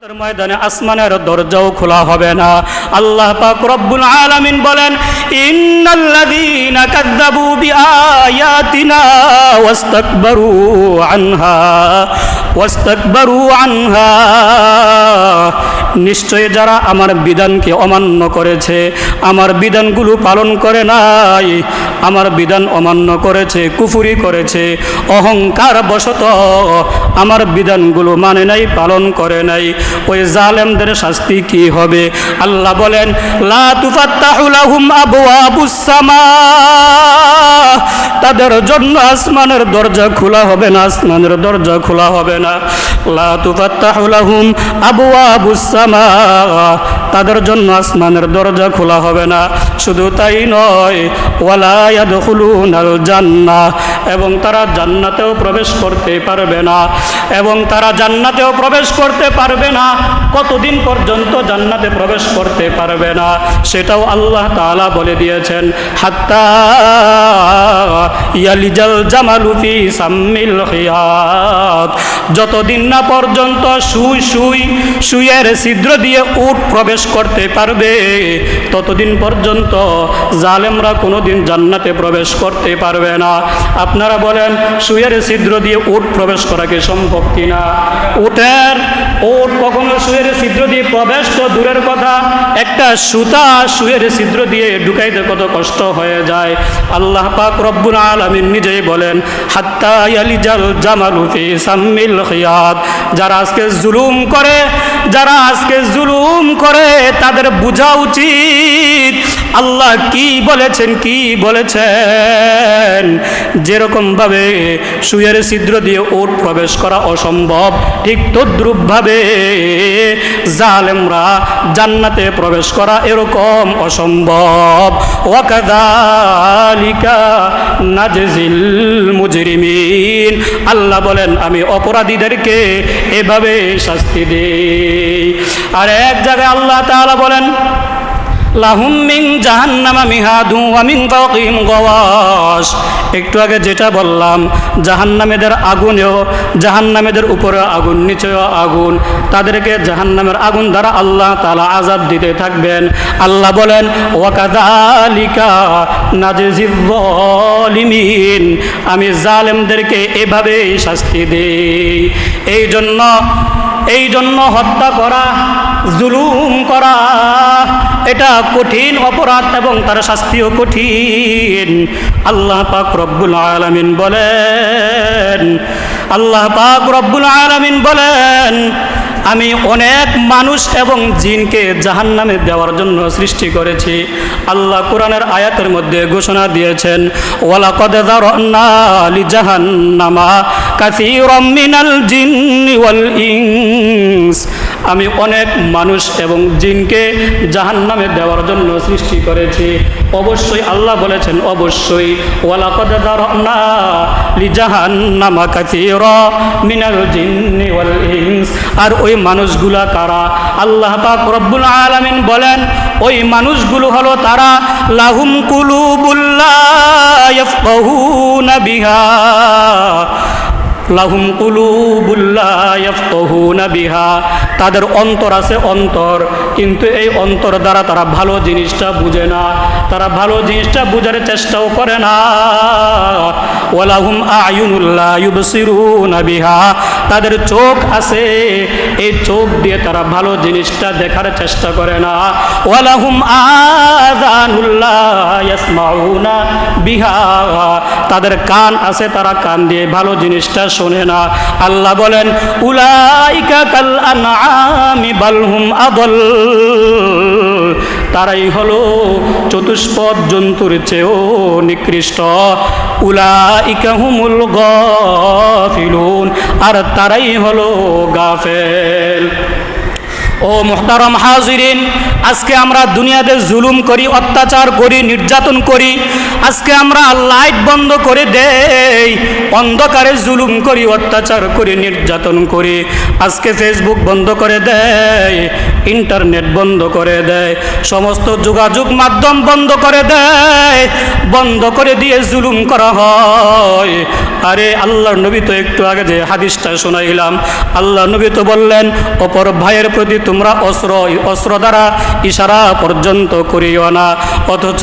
ময়দানে আসমানের দরজাও খোলা হবে না। আল্লাহ পাক রব্বুল আলামিন বলেন, ইন্নাল্লাযীনা কাযযাবু বিআয়াতিনা ওয়াস্তাকবারু আনহা ওয়াস্তাকবারু আনহা। নিশ্চয় যারা আমার বিধানকে অমান্য করেছে, আমার বিধানগুলো পালন করে নাই, আমার বিধান অমান্য করেছে, কুফুরি করেছে, অহংকার বশত আমার বিধানগুলো মানে নাই, পালন করে নাই। ওই জালেমদের শাস্তি কি হবে? আল্লাহ বলেন, লা তাদের জন্য আসমানের দরজা খোলা হবে না, আসমানের দরজা খোলা হবে না। লা তুফাত্তাহু লাহুম আবওয়াবুস সামা তাদের জন্য আসমানের দরজা খোলা হবে না। শুধু তাই নয়, ওয়ালা ইয়াদখুলুনাল জান্নাহ এবং তারা জান্নাতেও প্রবেশ করতে পারবে না। এবং তারা জান্নাতেও প্রবেশ করতে পারবে না, কতদিন পর্যন্ত জান্নাতে প্রবেশ করতে পারবে না, সেটাও আল্লাহ তাআলা বলে দিয়েছেন। হাত্তা ইয়ালিজাল জামালু ফি সাম্মিল যতদিন না পর্যন্ত সুই সুই সুইয়ের ছিদ্র দিয়ে উট প্রবেশ করতে পারবে, ততদিন পর্যন্ত জালেমরা কোনোদিন জান্নাতে প্রবেশ করতে পারবে না। আপনারা বলেন সুইয়ের ছিদ্র দিয়ে উট প্রবেশ করা কি সম্ভব কিনা? উটের উট কখনো সুয়ের ছিদ্র দিয়ে প্রবেশ? তো দূরের কথা, একটা সুতা সুয়ের ছিদ্র দিয়ে ঢুকাইতে কত কষ্ট হয়ে যায়। আল্লাহ পাক রব্বুল আলামিন নিজেই বলেন, হাত্তা ফি সাম্মিল যারা আজকে জুলুম করে, যারা আজকে জুলুম করে তাদের বোঝা উচিত। আল্লাহ কি বলেছেন কি বলেছেন? যেরকমভাবে সুয়ের ছিদ্র দিয়ে ওট প্রবেশ করা অসম্ভব, ঠিক তদ্রুপভাবে জালেমরা জান্নাতে প্রবেশ করা এরকম অসম্ভব। ওয়াকাদালিকা নাজজিল মুজরিমিন। আল্লাহ বলেন, আমি অপরাধীদেরকে এভাবে শাস্তি দিই। আর এক জায়গায় আল্লাহ তাআলা বলেন, লাহুম মিন জাহান্নামা মিহাদু মিন ফাওকিহিম গওয়াশ। একটু আগে যেটা বললাম, জাহান্নামেদের আগুনেও, জাহান্নামেদের উপরে আগুন, নিচেও আগুন। তাদেরকে জাহান্নামের আগুন দ্বারা আল্লাহ আযাব দিতে থাকবেন। আল্লাহ বলেন আমি জালেমদেরকে এভাবেই শাস্তি দেই। এই জন্য এই জন্য হত্যা করা জুলুম করা, এটা কঠিন অপরাধ এবং তার শাস্তিও কঠিন। আল্লাহ পাক রব্বুল আলমিন বলেন, আল্লাহ পাক রব্বুল আলমিন বলেন, আমি অনেক মানুষ এবং জিনকে জাহান্নামে দেওয়ার জন্য সৃষ্টি করেছি। আল্লাহ কোরআনের আয়াতের মধ্যে ঘোষণা দিয়েছেন ওয়ালা লি জাহান্নামা কাসীরাম মিনাল ওয়াল ইনস। আমি অনেক মানুষ এবং জিনকে জাহান্নামে দেওয়ার জন্য সৃষ্টি করেছি। অবশ্যই আল্লাহ বলেছেন, অবশ্যই লি জাহান্নামা আর ওই মানুষগুলা কারা? আল্লাহ পাক রব্বুল আলামিন বলেন, ওই মানুষগুলো হলো তারা, লাহুম কুলুবুল্লা লাহুম কুলুবুল্লা ইয়াফকাহুনা বিহা। তাদের অন্তর আছে অন্তর, কিন্তু এই অন্তর দ্বারা তারা ভালো জিনিসটা বুঝে না। তারা ভালো জিনিসটা বুঝার চেষ্টাও করে না। ওয়ালাহুম আয়ুনুল্লাহ বিহা। তাদের চোখ আছে, এই চোখ দিয়ে তারা ভালো জিনিসটা দেখার চেষ্টা করে না। ওয়ালাহুম ইয়াসমাউনা বিহা। তাদের কান আছে, তারা কান দিয়ে ভালো জিনিসটা শোনে না। আল্লাহ বলেন আদল। তারাই হলো চতুষ্পদ জন্তুর চেয়েও নিকৃষ্ট। উলাইকা হুমুল গাফিলুন। আর তারাই হলো গাফেল। ও মোহতারম হাজিরিন, আজকে আমরা দুনিয়াতে জুলুম করি, অত্যাচার করি, নির্যাতন করি, আজকে আমরা লাইট বন্ধ করে দেই, অন্ধকারে জুলুম করি, অত্যাচার করি, নির্যাতন করি, আজকে ফেসবুক বন্ধ করে দেয় ইন্টারনেট বন্ধ করে দেয় সমস্ত যোগাযোগ মাধ্যম বন্ধ করে দেয় বন্ধ করে দিয়ে জুলুম করা হয়। আরে আল্লাহর নবী তো একটু আগে যে হাদিসটা শোনাইলাম আল্লাহ নবী তো বললেন, অপর ভাইয়ের প্রতি তোমরা অস্ত্র অস্ত্র দ্বারা ইশারা পর্যন্ত করিও না। অথচ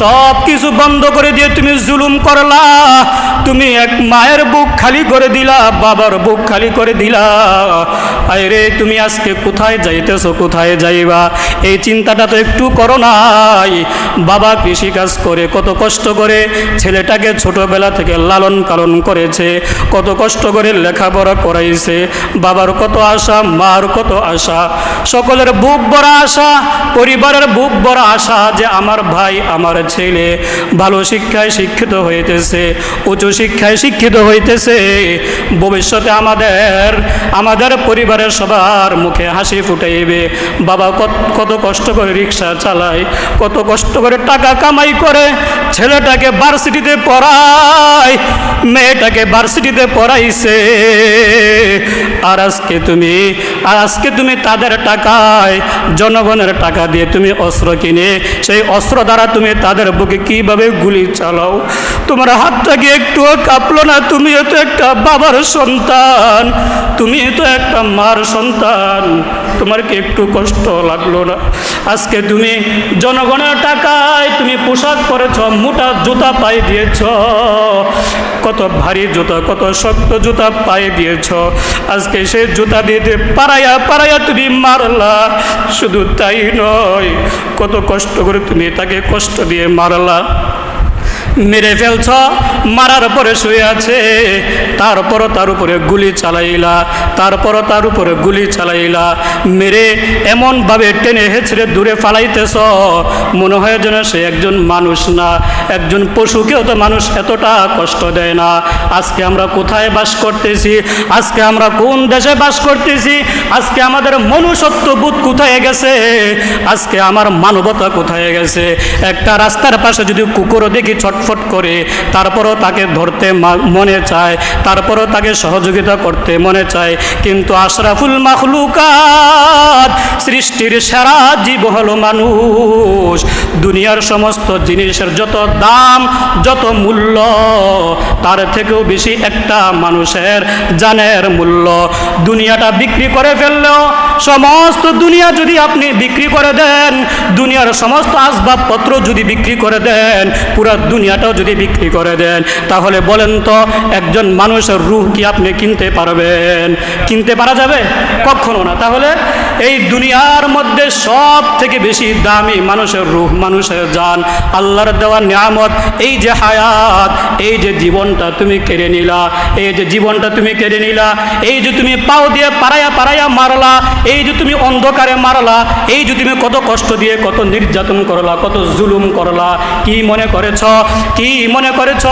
সব কিছু বন্ধ করে দিয়ে তুমি জুলুম করলা। তুমি এক মায়ের বুক খালি করে দিলা, বাবার বুক খালি করে দিলা। আরে তুমি আজকে কোথায় যাইতেছো, কোথায় যাইবা? এই চিন্তাটা তো একটু করো নাই। বাবা কৃষিকাজ করে, কত কষ্ট করে ছেলেটাকে ছোটবেলা থেকে লালন পালন করেছে, কত কষ্ট করে লেখাপড়া করাইছে। বাবার কত আশা, মার কত আশা। সকলের বুক বড় আশা, পরিবারের বুক বড় আশা যে আমার ভাই, আমার ছেলে ভালো শিক্ষায় শিক্ষিত হইতেছে উচ্চ শিক্ষায় শিক্ষিত হইতেছে। ভবিষ্যতে আমাদের আমাদের পরিবারের সবার মুখে হাসি ফুটাইবে। বাবা কত কষ্ট করে রিক্সা চালায়, কত কষ্ট করে টাকা কামাই করে, ছেলেটাকে ভার্সিটিতে পড়ায়, মেয়েটাকে ভার্সিটিতে পড়াইছে। আর আজকে তুমি, আর আজকে তুমি তাদের টাকায়, জনগণের টাকা দিয়ে তুমি অস্ত্র কিনে, সেই অস্ত্র দ্বারা তুমি তাদের বুকে কীভাবে গুলি চালাও? তোমার হাতটাকে একটুও কাঁপলো না তুমি তো একটা বাবার সন্তান তুমি তো একটা মার সন্তান। তোমার কি একটু কষ্ট লাগল না। আজকে তুমি জনগণের টাকায় তুমি পোশাক পরেছ, মোটা জুতা পায়ে দিয়েছ, কত ভারী জুতা, কত শক্ত জুতা পায়ে দিয়েছ। আজকে সে জুতা দিয়ে দিয়ে পাড়াইয়া পাড়াইয়া তুমি মারলা, শুধু তাই নয়, কত কষ্ট করে তুমি তাকে কষ্ট দিয়ে মারলা। মেরে ফেলছ, মারার পরে শুয়ে আছে। তারপরও তার উপরে গুলি চালাইলা, তারপরও তার উপরে গুলি চালাইলা। মেরে এমনভাবে টেনে হেঁচড়ে দূরে ফালাইতেছ, মনে হয় যেন সে একজন মানুষ না। একজন পশুকেও তো মানুষ এতটা কষ্ট দেয় না। আজকে আমরা কোথায় বাস করতেছি? আজকে আমরা কোন দেশে বাস করতেছি? আজকে আমাদের মনুষ্যত্ব বোধ কোথায় গেছে? আজকে আমার মানবতা কোথায় গেছে? একটা রাস্তার পাশে যদি কুকুরও দেখি ছটফট করে, তারপরও তাকে ধরতে মনে চায়, তারপরও তাকে সহযোগিতা করতে মনে চায়। কিন্তু আশরাফুল মাখলুকাত সৃষ্টির সারা জীব হলো মানুষ। দুনিয়ার সমস্ত জিনিসের যত দাম, যত মূল্য, তার থেকেও বেশি একটা মানুষের জানের মূল্য। দুনিয়াটা বিক্রি করে ফেললেও সমস্ত দুনিয়া যদি আপনি বিক্রি করে দেন, দুনিয়ার সমস্ত আসবাবপত্র যদি বিক্রি করে দেন, পুরো দুনিয়াটাও যদি বিক্রি করে দেন, তাহলে বলেন তো একজন মানুষের রুহ কি আপনি কিনতে পারবেন? কিনতে পারা যাবে? কখনো না। তাহলে এই দুনিয়ার মধ্যে সব থেকে বেশি দামি মানুষের রুহ মানুষের যান আল্লাহর দেওয়া নিয়ামত, এই যে হায়াত, এই যে জীবনটা তুমি কেড়ে নিলা, এই যে জীবনটা তুমি কেড়ে নিলা, এই যে তুমি পাও দিয়ে পাড়াইয়া পাড়াইয়া মারলা, এই যে তুমি অন্ধকারে মারলা, এই যে তুমি কত কষ্ট দিয়ে কত নির্যাতন করলা, কত জুলুম করলা, কি মনে করেছ? কি মনে করেছ?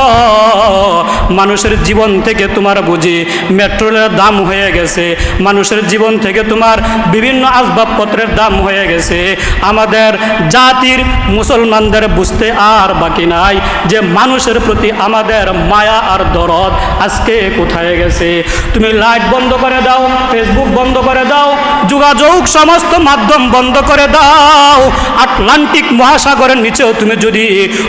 মানুষের জীবন থেকে তোমার বুঝি মেট্রোলের দাম হয়ে গেছে। মানুষের জীবন থেকে তোমার বিভিন্ন আসবাবপত্রের দাম হয়ে গেছে। আমাদের জাতির মুসলমানদের বুঝতে আর বাকি নাই যে মানুষের প্রতি আমাদের মায়া আর দরদ আজকে কোথায় গেছে। তুমি লাইট বন্ধ করে দাও, ফেসবুক বন্ধ করে দাও, যোগাযোগ সমস্ত মাধ্যম বন্ধ করে দাও। আটলান্টিক মহাসাগরের নিচেও তুমি যদি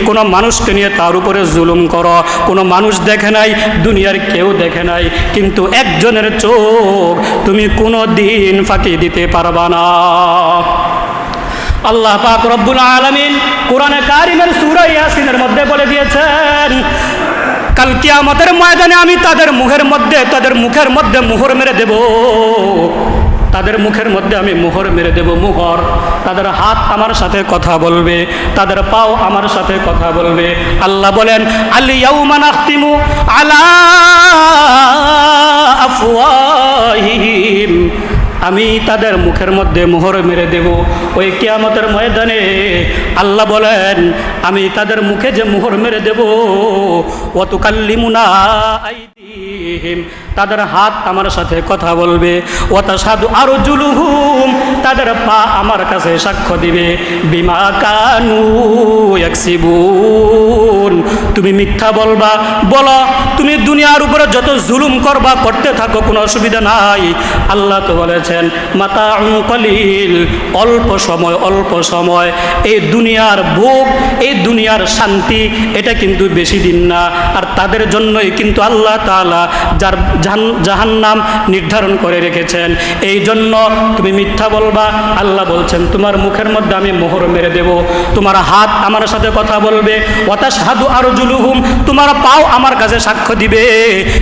কোনো মানুষকে নিয়ে তার উপরে জুলুম করো। কোনো মানুষ দেখে নাই, দুনিয়ার কেউ দেখে নাই। কিন্তু একজনের চোখ তুমি কোনো দিন ফাঁকি দিতে পারবা না। আল্লাহ পাক রব্বুল আলামিন কোরআনে কারিমের সূরা ইয়াসিনের মধ্যে বলে দিয়েছেন, কাল কিয়ামতের ময়দানে আমি তাদের মুখের মধ্যে, তাদের মুখের মধ্যে মোহর মেরে দেব। তাদের মুখের মধ্যে আমি মোহর মেরে দেব মোহর। তাদের হাত আমার সাথে কথা বলবে তাদের পাও আমার সাথে কথা বলবে। আল্লাহ বলেন আলা আমি তাদের মুখের মধ্যে মোহর মেরে দেব। ওই কিয়ামতের ময়দানে আল্লাহ বলেন আমি তাদের মুখে যে মোহর মেরে দেব অত কাল্লিমুনা ইহিম, তাদের হাত আমার সাথে কথা বলবে। ওটা সাধু আরও জুলুহুম তাদের পা আমার কাছে সাক্ষ্য দিবে। বিমা কানু তুমি মিথ্যা বলবা। বলো, তুমি দুনিয়ার উপরে যত জুলুম করবা, করতে থাকো, কোনো অসুবিধা নাই। আল্লাহ তো বলেছেন মাতা কলিল, অল্প সময় অল্প সময়। এই দুনিয়ার ভোগ, এই দুনিয়ার শান্তি, এটা কিন্তু বেশি দিন না। আর তাদের জন্যই কিন্তু আল্লাহ তাআলা যার জাহান- জাহান্নাম নির্ধারণ করে রেখেছেন। এই জন্য তুমি মিথ্যা বলবা, আল্লাহ বলছেন, তোমার মুখের মধ্যে আমি মোহর মেরে দেব, তোমার হাত আমার সাথে কথা বলবে অতাস হাদু আরও জুলুহুম তোমার পাও আমার কাছে সাক্ষ্য দিবে।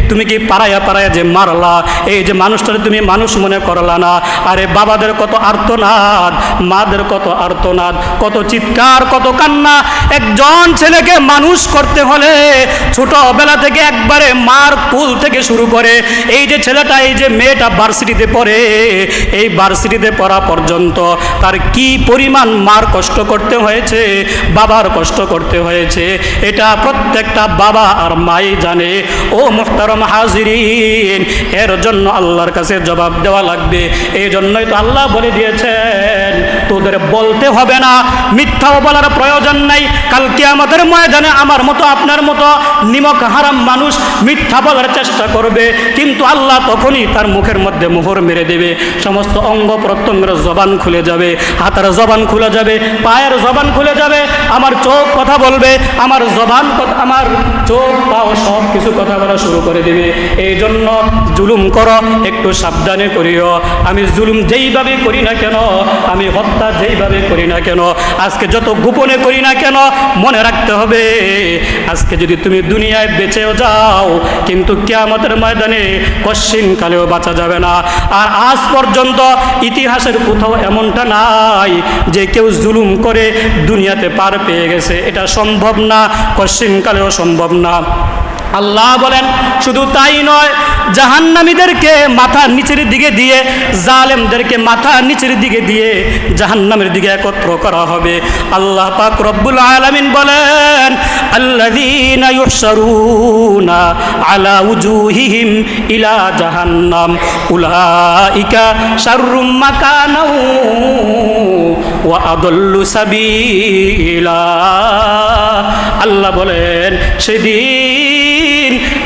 তুমি কি পাড়ায়া পাড়ায়া যে মারলা, এই যে মানুষটারে তুমি মানুষ মনে করলা না? আরে বাবাদের কত আর্তনাদ, মাদের কত আর্তনাদ, কত চিৎকার, কত কান্না। একজন ছেলেকে মানুষ করতে হলে ছোটবেলা থেকে একবারে মার কুল থেকে শুরু করে এই যে ছেলেটা, এই যে মেয়েটা ভার্সিটিতে পড়ে, এই ভার্সিটিতে পড়া পর্যন্ত তার কি পরিমাণ মার কষ্ট করতে হয়েছে, বাবার কষ্ট করতে হয়েছে, এটা প্রত্যেকটা বাবা আর মাই জানে। ও মোহতারম হাজিরিন, এর জন্য আল্লাহর কাছে জবাব দেওয়া লাগবে। এই জন্যই তো আল্লাহ বলে দিয়েছেন তোদের বলতে হবে না। মিথ্যাও বলার প্রয়োজন নাই। কালকে আমাদের ময়দানে আমার মতো, আপনার মতো নিমক হারাম মানুষ মিথ্যা বলার চেষ্টা করবে। কিন্তু আল্লাহ তখনই তার মুখের মধ্যে মোহর মেরে দেবে। সমস্ত অঙ্গ প্রত্যঙ্গের জবান খুলে যাবে। হাতের জবান খুলে যাবে। পায়ের জবান খুলে যাবে। আমার চোখ কথা বলবে। আমার জবান আমার চোখ, পাও সব কিছু কথা বলা শুরু করে দেবে। এই জন্য জুলুম করো, একটু সাবধানে করিও। আমি জুলুম যেইভাবে করি না কেন, আমি হত্যা যেইভাবে করি না কেন, আজকে যত গোপনে করি না কেন, মনে রাখতে হবে, আজকে যদি তুমি দুনিয়ায় বেঁচেও যাও, কিন্তু কেয়ামতের ময়দানে কশ্চিন কালেও বাঁচা যাবে না। আর আজ পর্যন্ত ইতিহাসের কোথাও এমনটা নাই যে কেউ জুলুম করে দুনিয়াতে পার পেয়ে গেছে। এটা সম্ভব না কশ্চিন কালেও সম্ভব না। আল্লাহ বলেন, শুধু তাই নয়, জাহান্নামীদেরকে মাথা নিচের দিকে দিয়ে, জালেমদেরকে মাথা নিচের দিকে দিয়ে জাহান্নামের দিকে একত্র করা হবে। আল্লাহ পাক রব্বুল আলামিন বলেন, আল্লাযীনা ইউহশারুনা আলা উজুহিহিম ইলা জাহান্নাম, উলাইকা শাররুম মাকানাও ওয়া আদাল্লু সাবিলা। আল্লাহ বলেন, সেদিন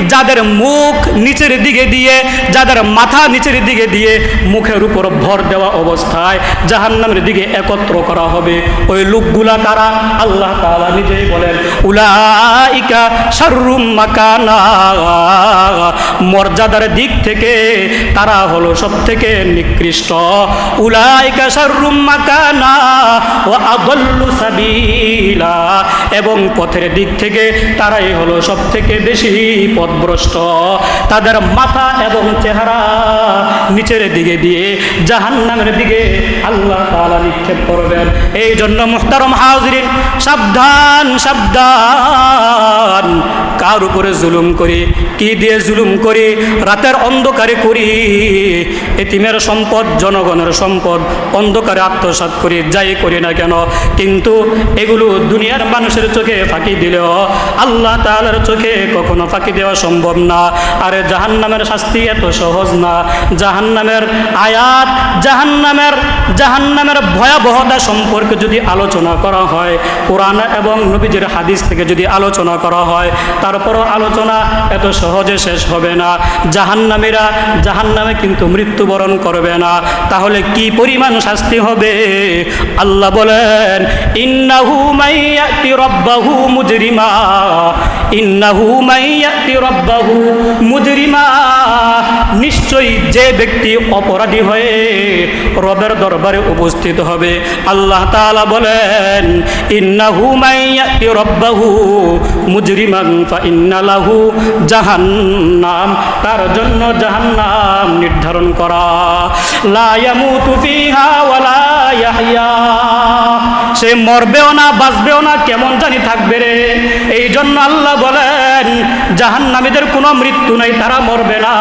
যাদের মুখ নিচের দিকে দিয়ে, যাদের মাথা নিচের দিকে দিয়ে মুখের উপর ভর দেওয়া অবস্থায় জাহান্নামের দিকে একত্র করা হবে। ওই লোকগুলা কারা? আল্লাহ তাআলা নিজেই বলেন, উলাইকা শাররুম মাকানা। মর্যাদার দিক থেকে তারা হলো সব থেকে নিকৃষ্ট। উলাইকা শাররুম মাকানা ও আদল্লু সাবিলা। এবং পথের দিক থেকে তারাই হলো সব থেকে বেশি পথভ্রষ্ট তাদের মাথা এবং চেহারা নিচের দিকে দিয়ে জাহান্নামের দিকে আল্লাহ তাআলা নিক্ষেপ করবেন। এই জন্য মুহতারম হাজরিন, সাবধান সাবধান। কার উপরে জুলুম করি, কি দিয়ে জুলুম করি? রাতের অন্ধকারে করি, এতিমের সম্পদ, জনগণের সম্পদ, অন্ধকারে আত্মসাৎ করি, যাই করি না কেন? কিন্তু এগুলো দুনিয়ার মানুষের চোখে ফাঁকি দিলেও আল্লাহ তাআলার চোখে কখনো ফাঁকি দেওয়া সম্ভব না। আরে জাহান্নামের শাস্তি এত সহজ না। জাহান্নামের আয়াত, জাহান্নামের জাহান্নামের ভয়াবহতা সম্পর্কে যদি আলোচনা করা হয়, কোরআন এবং নবীজির হাদিস থেকে যদি আলোচনা করা হয়, তারপরও আলোচনা এত সহজে শেষ হবে না। জাহান্নামীরা, জাহান্নামে কিন্তু মৃত্যুবরণ করবে না। তাহলে কি পরিমাণ শাস্তি হবে? আল্লাহ বলেন, ইন্নাহু মাইয়াতি রব্বাহু মুজরিমা। ইন্নাহু মাইয়াতি রব্বাহু মুজরিমা, নিশ্চয়ই যে ব্যক্তি অপরাধী হয়ে রবের দরবারে উপস্থিত হবে। আল্লাহ তাআলা বলেন, ইন্নাহু মাইয়াতি রব্বাহু মুজরিমান ফা ইন্নালাহু জাহান্নাম। তার জন্য জাহান্নাম নির্ধারণ করা। লা ইয়ামুতু ফিহা ওয়ালা ইয়াহইয়া। সে মরবেও না, বাঁচবেও না, কেমন জানি থাকবে রে। এই জন্য আল্লাহ বলেন জাহান্নামীদের কোনো মৃত্যু নাই, তারা মরবে না।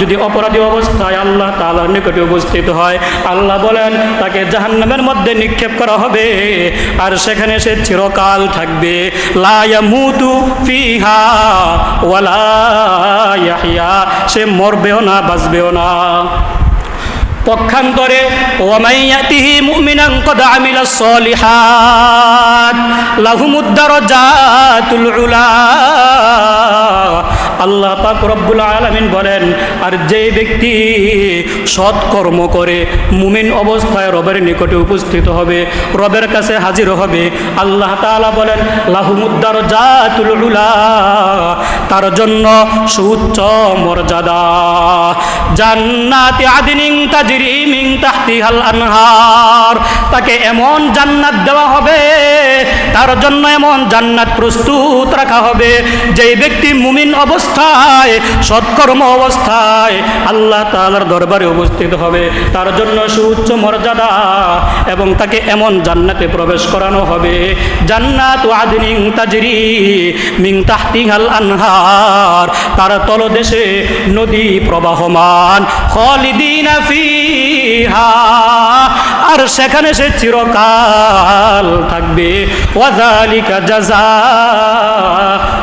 যদি অপরাধী অবস্থায় আল্লাহ তাআলার নিকটে উপস্থিত হয়, আল্লাহ বলেন, তাকে জাহান্নামের মধ্যে নিক্ষেপ করা হবে। আর সেখানে সে চিরকাল থাকবে। লা ইয়ামুতু ফিহা ওয়ালা সে মরবেও না, বাঁচবেও না। পক্ষান্তরে ওয়ামাইয়াতিহি আল্লাহ পাক আলামিন বলেন, আর যে ব্যক্তি সৎকর্ম করে, মুমিন অবস্থায় রবের নিকটে উপস্থিত হবে, রবের কাছে হাজির হবে, আল্লাহ তাআলা বলেন লাহুমুদ্দার জাতুল তার জন্য সুউচ্চ মর্যাদা। জান্নাতি আদিনিং তাজরি মিন তাহতিহাল আনহার, তাকে এমন জান্নাত দেওয়া হবে তার জন্য এমন জান্নাত প্রস্তুত রাখা হবে। যেই ব্যক্তি মুমিন অবস্থায়, সৎকর্ম অবস্থায় আল্লাহ তাআলার দরবারে উপস্থিত হবে। তার জন্য সুউচ্চ মর্যাদা এবং তাকে এমন জান্নাতে প্রবেশ করানো হবে। জান্নাত আদিনিং তাজরি মিন তাহতিহাল আনহার। তার তলদেশে নদী প্রবাহমান ফিহা। আর সেখানে সে চিরকাল থাকবে। ওয়াজালিকা জাজা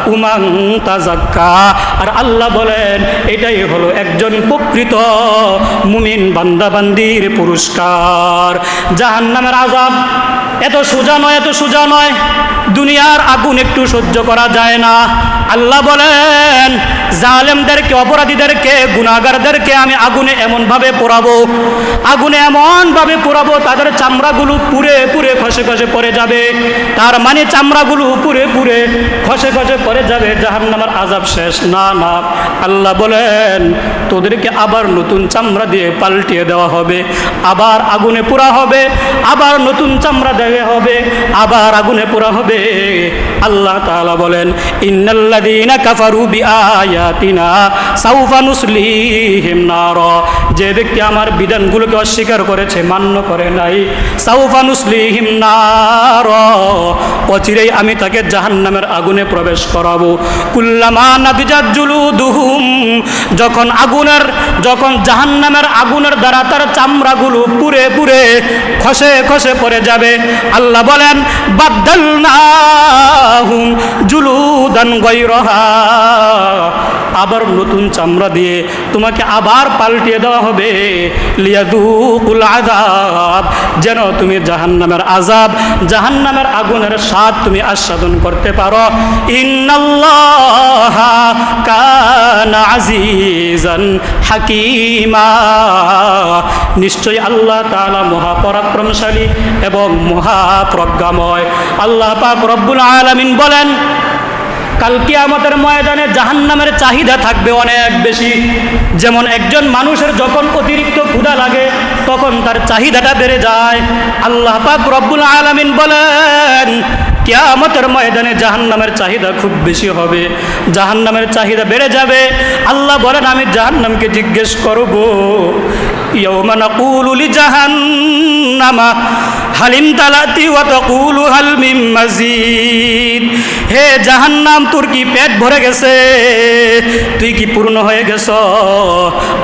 উমাং তাজাক্কা। আর আল্লাহ বলেন, এটাই হলো একজন প্রকৃত মুমিন বান্দাবান্দির পুরস্কার। জাহান্নামের আজাব এত সোজা নয়, এত সোজা নয়। দুনিয়ার আগুন একটু সহ্য করা যায় না। আল্লাহ বলেন, জালেমদেরকে, অপরাধীদেরকে গুণাগারদেরকে আমি আগুনে এমনভাবে পোড়াবো। আগুনে এমনভাবে পোড়াবো, তাদের চামড়াগুলো পুড়ে পুড়ে খসে খসে পড়ে যাবে। তার মানে চামড়াগুলো পুড়ে পুড়ে খসে খসে পড়ে যাবে, জাহান্নামের আজাব শেষ। না না, আল্লাহ বলেন, তোদেরকে আবার নতুন চামড়া দিয়ে পাল্টিয়ে দেওয়া হবে। আবার আগুনে পোড়া হবে, আবার নতুন চামড়া দেওয়া হবে, আবার আগুনে পোড়া হবে। আল্লাহ তাআলা বলেন ইন্নাল্লাযীনা কাফারু বিআয়াতিনা সাউফা নুসলিহিম নার। যে ব্যক্তি আমার বিধানগুলোকে অস্বীকার করেছে, মান্য করে নাই, সাউফা নুসলিহিম নার। অচিরেই আমি তাকে জাহান্নামের আগুনে প্রবেশ করাবো। কুল্লামা নাদিজাত জুলুদুহুম, যখন আগুনের, যখন জাহান্নামের আগুনের দ্বারা তার চামড়াগুলো পুড়ে পুরে খসে খসে পড়ে যাবে, আল্লাহ বলেন, বাদ্দালনাহুম জুলুদান গৈরহা আবার নতুন চামড়া দিয়ে তোমাকে আবার পাল্টিয়ে দেওয়া হবে। লিয়াদুকুল আযাব, যেন তুমি জাহান্নামের আজাব জাহান্নামের আগুনের স্বাদ তুমি আস্বাদন করতে পারো। ইন্নাল্লাহা কানা আজিজান হাকিমা। নিশ্চয়ই আল্লাহ তাআলা মহাপরাক্রমশালী এবং মহাপ্রজ্ঞাময়। আল্লাহ পাক রব্বুল আলামিন বলেন কাল কিয়ামতের ময়দানে জাহান্নামের চাহিদা থাকবে অনেক বেশি। যেমন একজন মানুষের যখন অতিরিক্ত ক্ষুধা লাগে, তখন তার চাহিদাটা বেড়ে যায়। আল্লাহ পাক রব্বুল আলামিন বলেন, কিয়ামতের ময়দানে জাহান্নামের চাহিদা খুব বেশি হবে। জাহান্নামের চাহিদা বেড়ে যাবে। আল্লাহ বলেন, আমি জাহান্নামকে জিজ্ঞেস করব লিজাহান্নামা হালিম তালাতি ওয়া তাকুলু হাল মিম মাজিদ? হে জাহান্নাম, তোর কি পেট ভরে গেছে? তুই কি পূর্ণ হয়ে গেছ?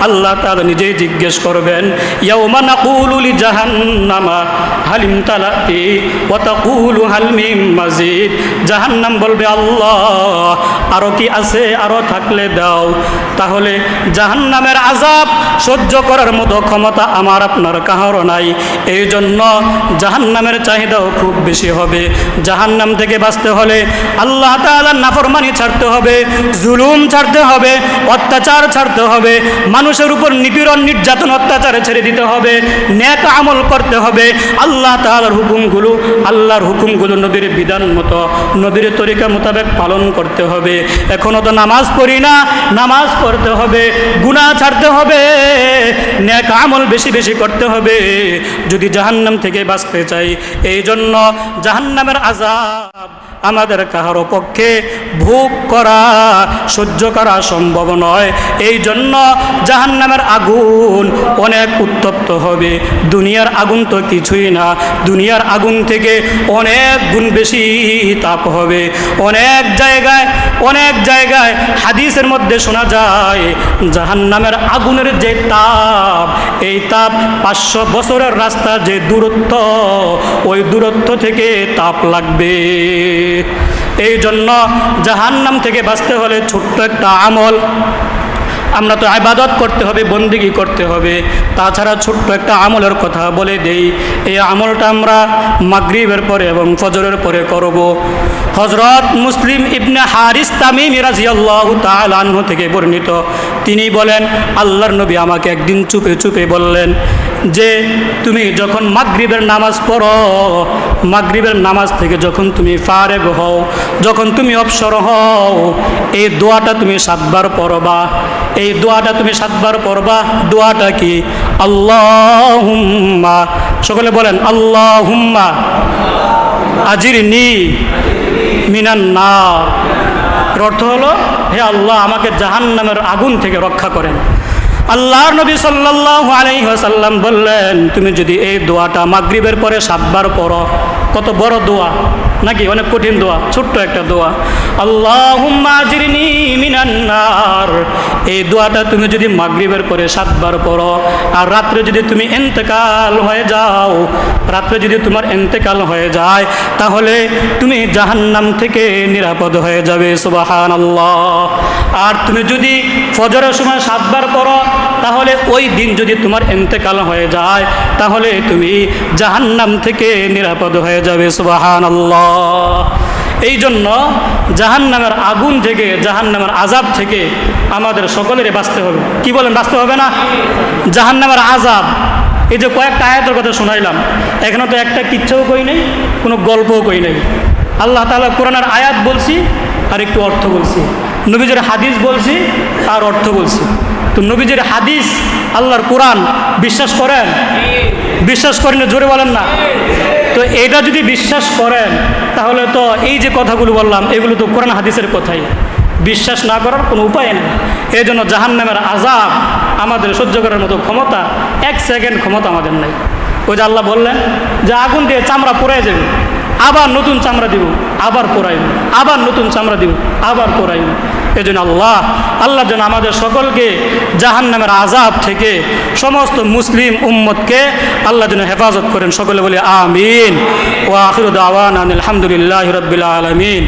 আল্লাহ তাআলা নিজেই জিজ্ঞেস করবেন, ইয়াউমা নাকুলু লিজাহান্নামা হালিম তালাতি ওয়া তাকুলু হাল মিম মাজিদ। জাহান্নাম বলবে, আল্লাহ, আরও কি আছে? আরও থাকলে দাও। তাহলে জাহান্নামের আজাব সহ্য করার মতো ক্ষমতা আমার আপনার কাহারও নাই। এই জন্য জাহান্নামের চাহিদাও খুব বেশি হবে। জাহান্নাম থেকে বাঁচতে হলে আল্লাহ তাআলার নাফরমানি ছাড়তে হবে, জুলুম ছাড়তে হবে, অত্যাচার ছাড়তে হবে, মানুষের উপর নিপীড়ন, নির্যাতন, অত্যাচারে ছেড়ে দিতে হবে, ন্যাক আমল করতে হবে। আল্লাহ তাআলার হুকুমগুলো, আল্লাহর হুকুমগুলো নবীর বিধান মতো, নবীর তরিকা মোতাবেক পালন করতে হবে। এখনও তো নামাজ পড়ি না, নামাজ পড়তে হবে, গুনাহ ছাড়তে হবে, ন্যাক আমল বেশি বেশি করতে হবে। যদি জাহান্নাম থেকে বাঁচতে চাই এই জন্য জাহান্নামের আজাব আমাদের কাহারও পক্ষে ভোগ করা, সহ্য করা সম্ভব নয়। এই জন্য জাহান্নামের আগুন অনেক উত্তপ্ত হবে। দুনিয়ার আগুন তো কিছুই না। দুনিয়ার আগুন থেকে অনেক গুণ বেশি তাপ হবে। অনেক জায়গায় অনেক জায়গায় হাদিসের মধ্যে শোনা যায়, জাহান্নামের আগুনের যে তাপ, এই তাপ পাঁচশো বছরের রাস্তা যে দূরত্ব, ওই দূরত্ব থেকে তাপ লাগবে। এই জন্য জাহান্নাম থেকে বাঁচতে হলে ছোট্ট একটা আমল। আমরা তো আবাদত করতে হবে, বন্দিগি করতে হবে। তাছাড়া ছোট্ট একটা আমলের কথা বলে দেই, এই আমলটা আমরা মাগরিবের পরে এবং ফজরের পরে করব। হজরত মুসলিম ইবনে হারিস তামিম রাজিয়াল্লাহ তালাহ থেকে বর্ণিত। তিনি বলেন, আল্লাহর নবী আমাকে একদিন চুপে চুপে বললেন যে তুমি যখন মাগরিবের নামাজ পড়ো, মাগরিবের নামাজ থেকে যখন তুমি ফারেগ হও, যখন তুমি অবসর হও, এই দোয়াটা তুমি সাতবার পড়বা। এই দোয়াটা তুমি সাতবার পড়বা। দোয়াটা কি? আল্লাহুম্মা। সকলে বলেন, আল্লাহুম্মা। আজিরনি মিনান্না এর অর্থ হলো, হে আল্লাহ, আমাকে জাহান্নামের আগুন থেকে রক্ষা করেন। আল্লাহর নবী সাল্লাল্লাহু আলাইহি ওয়াসাল্লাম বললেন, তুমি যদি এই দোয়াটা মাগরিবের পরে সাতবার পড়ো, কত বড় দোয়া। নাকি অনেক কঠিন দোয়া, ছোট্ট একটা দোয়া। আজিরনি মিনান্নার এই দোয়াটা তুমি যদি মাগরিবের পরে সাতবার পড়ো, আর রাত্রে যদি তুমি এন্তেকাল হয়ে যাও, রাত্রে যদি তোমার এন্তেকাল হয়ে যায়, তাহলে তুমি জাহান্নাম থেকে নিরাপদ হয়ে যাবে সুবাহান আল্লাহ আর তুমি যদি ফজরের সময় সাতবার পড়ো, তাহলে ওই দিন যদি তোমার এন্তেকাল হয়ে যায়, তাহলে তুমি জাহান্নাম থেকে নিরাপদ হয়ে যাবে সুবাহান এই জন্য জাহান্নামের আগুন থেকে, জাহান্নামের আজাব থেকে আমাদের সকলেরই বাঁচতে হবে। কি বলেন, বাঁচতে হবে না? জাহান্নামের আজাব এই যে কয়েকটা আয়াতের কথা শোনাইলাম, এখানে তো একটা কিচ্ছাও কই নেই, কোনো গল্পও কই নেই। আল্লাহ তাআলা কোরআনের আয়াত বলছি আর একটু অর্থ বলছি। নবীজের হাদিস বলছি আর অর্থ বলছি। তো নবীজের হাদিস আল্লাহর কোরআন, বিশ্বাস করেন? বিশ্বাস করেন জোরে বলেন না। তো এটা যদি বিশ্বাস করেন, তাহলে তো এই যে কথাগুলো বললাম, এগুলো তো কোরআন হাদিসের কথাই। বিশ্বাস না করার কোনো উপায় নেই। এই জন্য জাহান্নামের আজাব আমাদের সহ্য করার মতো ক্ষমতা, এক সেকেন্ড ক্ষমতা আমাদের নেই। ওই যে আল্লাহ বললেন যে আগুন দিয়ে চামড়া পড়ে যাবে আবার নতুন চামড়া দিব, আবার পোড়াইব, আবার নতুন চামড়া দিব, আবার পোড়াইব। এই জন্য আল্লাহ আল্লাহ যেন আমাদের সকলকে জাহান্নামের আজাব থেকে সমস্ত মুসলিম উম্মতকে আল্লাহ যেন হেফাজত করেন। সকলে বলে আমিন। ও আখির দাওয়ান আলহামদুলিল্লাহ রবিল আলমিন।